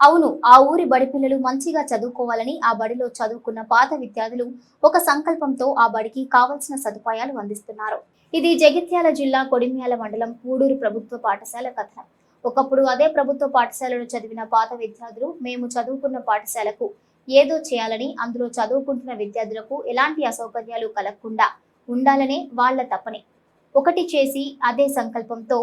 అవును ఆ ఊరి బడి పిల్లలు మంచిగా చదువుకోవాలని ఆ బడిలో చదువుకున్న పాత విద్యార్థులు ఒక సంకల్పంతో ఆ బడికి కావలసిన సదుపాయాలు అందిస్తున్నారు. ఇది జగిత్యాల జిల్లా కొడిమ్యాల మండలం పూడూరు ప్రభుత్వ పాఠశాల కథనం. ఒకప్పుడు అదే ప్రభుత్వ పాఠశాలలో చదివిన పాత విద్యార్థులు మేము చదువుకున్న పాఠశాలకు ఏదో చేయాలని అందులో చదువుకుంటున్న విద్యార్థులకు ఎలాంటి అసౌకర్యాలు కలగకుండా ఉండాలనే వాళ్ళ తపనే. ఒకటి చేసి అదే సంకల్పంతో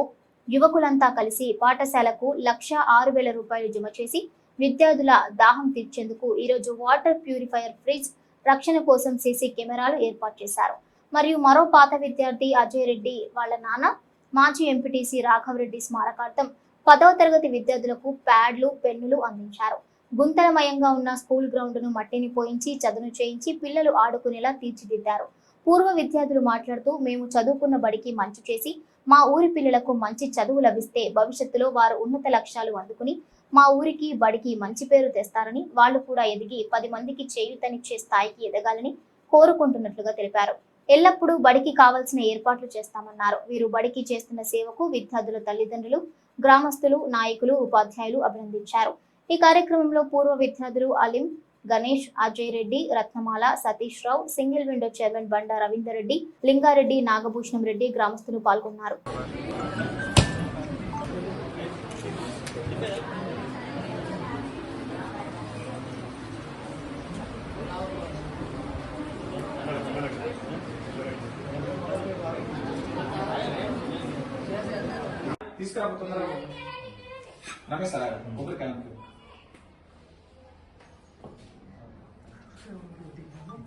యువకులంతా కలిసి పాఠశాలకు లక్ష ఆరు వేల రూపాయలు జమ చేసి విద్యార్థుల దాహం తీర్చేందుకు ఈరోజు వాటర్ ప్యూరిఫైయర్ ఫ్రిడ్జ్ రక్షణ కోసం సీసీ కెమెరాలు ఏర్పాటు చేశారు. మరియు మరో పాత విద్యార్థి అజయ్ రెడ్డి వాళ్ళ నాన్న మాజీ ఎంపీటీసీ రాఘవరెడ్డి స్మారకార్థం పదవ తరగతి విద్యార్థులకు ప్యాడ్లు పెన్నులు అందించారు. గుంతలమయంగా ఉన్న స్కూల్ గ్రౌండ్ను మట్టిని పోయించి చదును చేయించి పిల్లలు ఆడుకునేలా తీర్చిదిద్దారు. పూర్వ విద్యార్థులు మాట్లాడుతూ మేము చదువుకున్న బడికి మంచి చేసి మా ఊరి పిల్లలకు మంచి చదువు లభిస్తే భవిష్యత్తులో వారు ఉన్నత లక్ష్యాలు అందుకుని మా ఊరికి బడికి మంచి పేరు తెస్తారని వాళ్ళు కూడా ఎదిగి పది మందికి చేయూతనిచ్చే స్థాయికి ఎదగాలని కోరుకుంటున్నట్లుగా తెలిపారు. ఎల్లప్పుడూ బడికి కావాల్సిన ఏర్పాట్లు చేస్తామన్నారు. వీరు బడికి చేస్తున్న సేవకు విద్యార్థుల తల్లిదండ్రులు గ్రామస్తులు నాయకులు ఉపాధ్యాయులు అభినందించారు. ఈ కార్యక్రమంలో పూర్వ విద్యార్థులు అలిం Ganesh Ajay Reddy Ratnamala Satish Rao single window chairman Banda Ravinder Reddy Lingareddy Nagabhushanam Reddy గ్రామస్తులు పాల్గొన్నారు. తీసుకురా తొందరగా రమేష్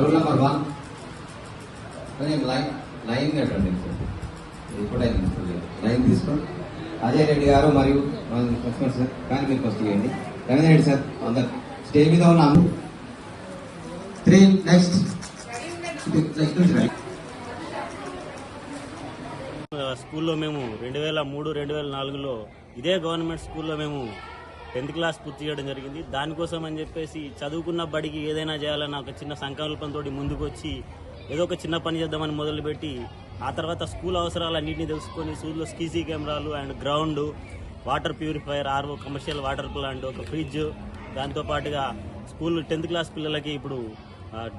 రూల్ నెంబర్ వన్ కొంచెం లైన్ లైన్ కట్టండి ఇది కూడా అయింది లైన్ తీసుకోండి. అజయ్ రెడ్డి గారు మరియు లక్ష్మణ్ సార్ కానీ మీరు ఫస్ట్ చేయండి రవీంద్ర రెడ్డి సార్ అందరు. స్టే మీద ఉన్నాము త్రీ నెక్స్ట్ నెక్స్ట్ నుంచి రండి. స్కూల్లో మేము రెండు వేల మూడు రెండు వేల నాలుగులో ఇదే గవర్నమెంట్ స్కూల్లో మేము టెన్త్ క్లాస్ పూర్తి చేయడం జరిగింది. దానికోసం అని చెప్పేసి చదువుకున్న బడికి ఏదైనా చేయాలన్న ఒక చిన్న సంకల్పంతో ముందుకు వచ్చి ఏదో ఒక చిన్న పని చేద్దామని మొదలుపెట్టి ఆ తర్వాత స్కూల్ అవసరాలన్నింటినీ తెలుసుకొని స్కూల్లో సీసీ కెమెరాలు and ground water purifier RO commercial water plant ఒక ఫ్రిడ్జ్ దాంతో పాటుగా స్కూల్ టెన్త్ క్లాస్ పిల్లలకి ఇప్పుడు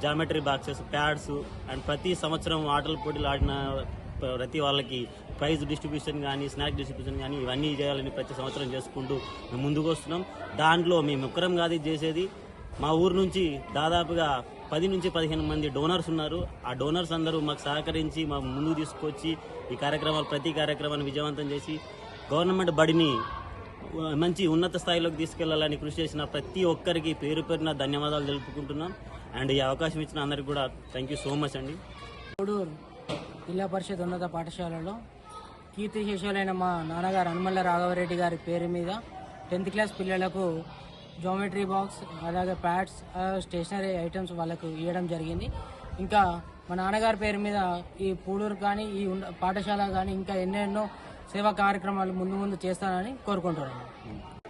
జామెట్రీ బాక్సెస్ ప్యాడ్స్ అండ్ ప్రతి సంవత్సరం ఆటల పోటీలు ఆడిన ప్రతి వాళ్ళకి ప్రైజ్ డిస్ట్రిబ్యూషన్ కానీ స్నాక్ డిస్ట్రిబ్యూషన్ కానీ ఇవన్నీ చేయాలని ప్రతి సంవత్సరం చేసుకుంటూ మేము ముందుకు వస్తున్నాం. దాంట్లో మేము ఒక్కరం కాదు చేసేది. మా ఊరు నుంచి దాదాపుగా పది నుంచి పదిహేను మంది డోనర్స్ ఉన్నారు. ఆ డోనర్స్ అందరూ మాకు సహకరించి మా ముందుకు తీసుకొచ్చి ఈ కార్యక్రమాలు ప్రతి కార్యక్రమాన్ని విజయవంతం చేసి గవర్నమెంట్ బడిని మంచి ఉన్నత స్థాయిలోకి తీసుకెళ్ళాలని కృషి చేసిన ప్రతి ఒక్కరికి పేరు పేరున ధన్యవాదాలు తెలుపుకుంటున్నాం. అండ్ ఈ అవకాశం ఇచ్చిన అందరికి కూడా థ్యాంక్ యూ సో మచ్ అండి. జిల్లా పరిషత్ ఉన్నత పాఠశాలలో కీర్తి శేషులైన మా నాన్నగారు హనుమల్ల రాఘవరెడ్డి గారి పేరు మీద టెన్త్ క్లాస్ పిల్లలకు జోమెట్రీ బాక్స్ అలాగే ప్యాడ్స్ స్టేషనరీ ఐటమ్స్ వాళ్ళకు ఇవ్వడం జరిగింది. ఇంకా మా నాన్నగారి పేరు మీద ఈ పూడూరు కానీ ఈ ఉన్న- పాఠశాల కానీ ఇంకా ఎన్నెన్నో సేవా కార్యక్రమాలు ముందు ముందు చేస్తానని కోరుకుంటున్నాను.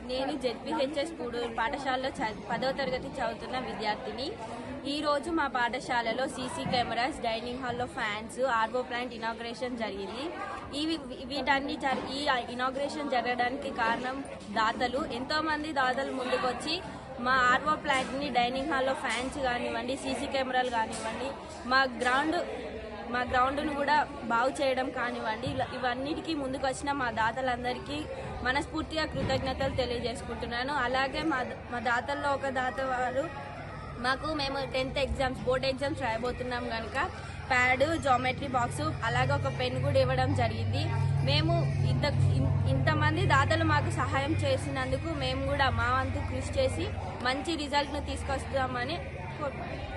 నేను జెడ్పీహెచ్ఎస్ పూడూరు పాఠశాలలో చ- పదవ తరగతి చదువుతున్న విద్యార్థిని. ఈరోజు మా పాఠశాలలో సీసీ కెమెరాస్ డైనింగ్ హాల్లో ఫ్యాన్స్ ఆర్వో ప్లాంట్ ఇనాగ్రేషన్ జరిగింది. ఈ వీటన్ని ఈ ఇనాగ్రేషన్ జరగడానికి కారణం దాతలు. ఎంతోమంది దాతలు ముందుకొచ్చి మా ఆర్వో ప్లాంట్ని డైనింగ్ హాల్లో ఫ్యాన్స్ కానివ్వండి సీసీ కెమెరాలు కానివ్వండి మా గ్రౌండ్ మా గ్రౌండ్ను కూడా బాగు చేయడం కానివ్వండి ఇలా- ఇవన్నిటికీ ముందుకు వచ్చిన మా దాతలందరికీ మనస్ఫూర్తిగా కృతజ్ఞతలు తెలియజేసుకుంటున్నాను. అలాగే మా మా దాతల్లో ఒక దాత వారు మాకు మేము టెన్త్ ఎగ్జామ్స్ బోర్డ్ ఎగ్జామ్స్ రాయబోతున్నాం కనుక ప్యాడ్ జామెట్రీ బాక్స్ అలాగే ఒక పెన్ కూడా ఇవ్వడం జరిగింది. మేము ఇంత ఇంతమంది దాతలు మాకు సహాయం చేసినందుకు మేము కూడా మా వంతు కృషి చేసి మంచి రిజల్ట్ను తీసుకొస్తామని కోరుకుంటున్నాం.